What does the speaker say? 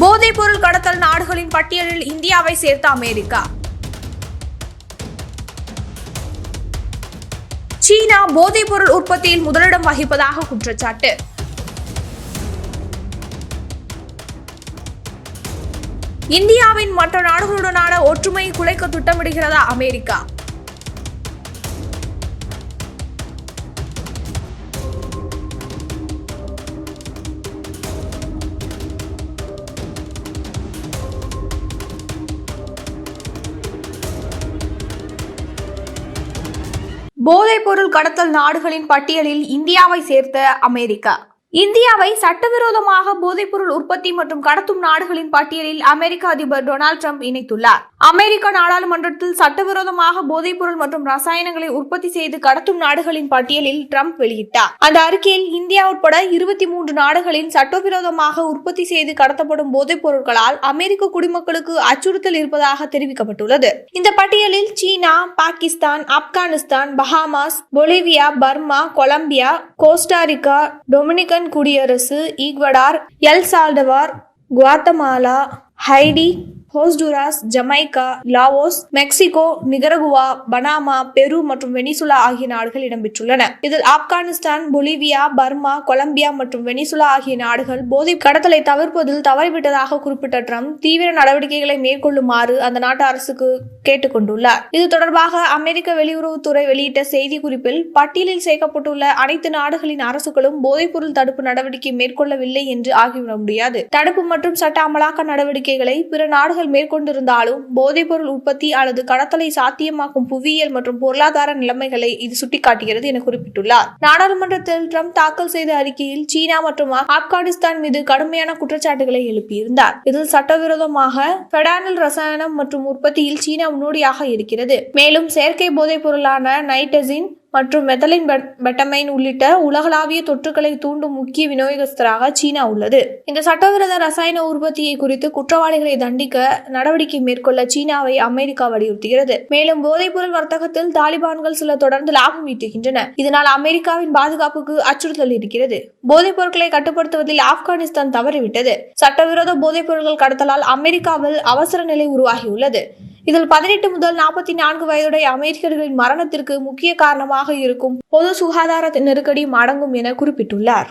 போதைப்பொருள் கடத்தல் நாடுகளின் பட்டியலில் இந்தியாவை சேர்த்த அமெரிக்கா. சீனா போதைப்பொருள் உற்பத்தியில் முதலிடம் வகிப்பதாக குற்றச்சாட்டு. இந்தியாவின் மற்ற நாடுகளுடனான ஒற்றுமையை குலைக்க திட்டமிடுகிறதா அமெரிக்கா. போதைப்பொருள் கடத்தல் நாடுகளின் பட்டியலில் இந்தியாவை சேர்த்த அமெரிக்கா. இந்தியாவை சட்டவிரோதமாக போதைப்பொருள் உற்பத்தி மற்றும் கடத்தும் நாடுகளின் பட்டியலில் அமெரிக்க அதிபர் டொனால்டு ட்ரம்ப் இணைத்துள்ளார். அமெரிக்க நாடாளுமன்றத்தில் சட்டவிரோதமாக போதைப்பொருள் மற்றும் ரசாயனங்களை உற்பத்தி செய்து கடத்தும் நாடுகளின் பட்டியலில் ட்ரம்ப் வெளியிட்டார். அந்த அறிக்கையில் இந்தியா உட்பட இருபத்தி மூன்று நாடுகளின் சட்டவிரோதமாக உற்பத்தி செய்து கடத்தப்படும் போதைப் பொருட்களால் அமெரிக்க குடிமக்களுக்கு அச்சுறுத்தல் இருப்பதாக தெரிவிக்கப்பட்டுள்ளது. இந்த பட்டியலில் சீனா Pakistan Afghanistan Bahamas Bolivia Burma Colombia Costa Rica Dominican குடியரசு Ecuador El Salvador Guatemala Haiti Honduras Jamaica Laos Mexico Nicaragua Panama Peru மற்றும் வெனிசுலா ஆகிய நாடுகள் இடம்பெற்றுள்ளன. இதில் ஆப்கானிஸ்தான் பொலிவியா பர்மா கொலம்பியா மற்றும் வெனிசுலா ஆகிய நாடுகள் போதை கடத்தலை தவிர்ப்பதில் தவறிவிட்டதாக குறிப்பிட்ட ட்ரம்ப் தீவிர நடவடிக்கைகளை மேற்கொள்ளுமாறு அந்த நாட்டு அரசுக்கு கேட்டுக்கொண்டுள்ளார். இது தொடர்பாக அமெரிக்க வெளியுறவுத்துறை வெளியிட்ட செய்தி குறிப்பில் பட்டியலில் சேர்க்கப்பட்டுள்ள அனைத்து நாடுகளின் அரசுகளும் போதைப்பொருள் தடுப்பு நடவடிக்கை மேற்கொள்ளவில்லை என்று ஆகிவிட முடியாது. தடுப்பு மற்றும் சட்ட அமலாக்க நடவடிக்கைகளை பிற நாடுகள் மேற்கொண்டிருந்தாலும் போதைப்பொருள் உற்பத்தி அல்லது கடத்தலை சாத்தியமாக்கும் புவியியல் மற்றும் பொருளாதார நிலைமைகளை இது சுட்டிக்காட்டுகிறது என குறிப்பிட்டுள்ளார். நாடாளுமன்றத்தில் ட்ரம்ப் தாக்கல் செய்த அறிக்கையில் சீனா மற்றும் ஆப்கானிஸ்தான் மீது கடுமையான குற்றச்சாட்டுகளை எழுப்பியிருந்தார். இதில் சட்டவிரோதமாக பெடானல் ரசாயனம் மற்றும் உற்பத்தியில் சீனா முன்னோடியாக இருக்கிறது. மேலும் செயற்கை போதைப் பொருளான நைட்டசின் மற்றும் மெத்தலின் பெட்- பெட்டமைன் உள்ளிட்ட உலகளாவிய தொற்றுக்களை தூண்டும் முக்கிய விநியோகஸ்தராக சீனா உள்ளது. இந்த சட்டவிரோத ரசாயன உற்பத்தியை குறித்து குற்றவாளிகளை தண்டிக்க நடவடிக்கை மேற்கொள்ள சீனாவை அமெரிக்கா வலியுறுத்துகிறது. மேலும் போதைப்பொருள் வர்த்தகத்தில் தாலிபான்கள் சில தொடர்ந்து லாபம் ஈட்டுகின்றன. இதனால் அமெரிக்காவின் பாதுகாப்புக்கு அச்சுறுத்தல் இருக்கிறது. போதைப் பொருட்களை கட்டுப்படுத்துவதில் ஆப்கானிஸ்தான் தவறிவிட்டது. சட்டவிரோத போதைப் பொருட்கள் கடத்தலால் அமெரிக்காவில் அவசர நிலை உருவாகியுள்ளது. இதில் பதினெட்டு முதல் நாற்பத்தி நான்கு வயதுடைய அமெரிக்கர்களின் மரணத்திற்கு முக்கிய காரணமாக இருக்கும் பொது சுகாதார நெருக்கடியும் அடங்கும் என குறிப்பிட்டுள்ளார்.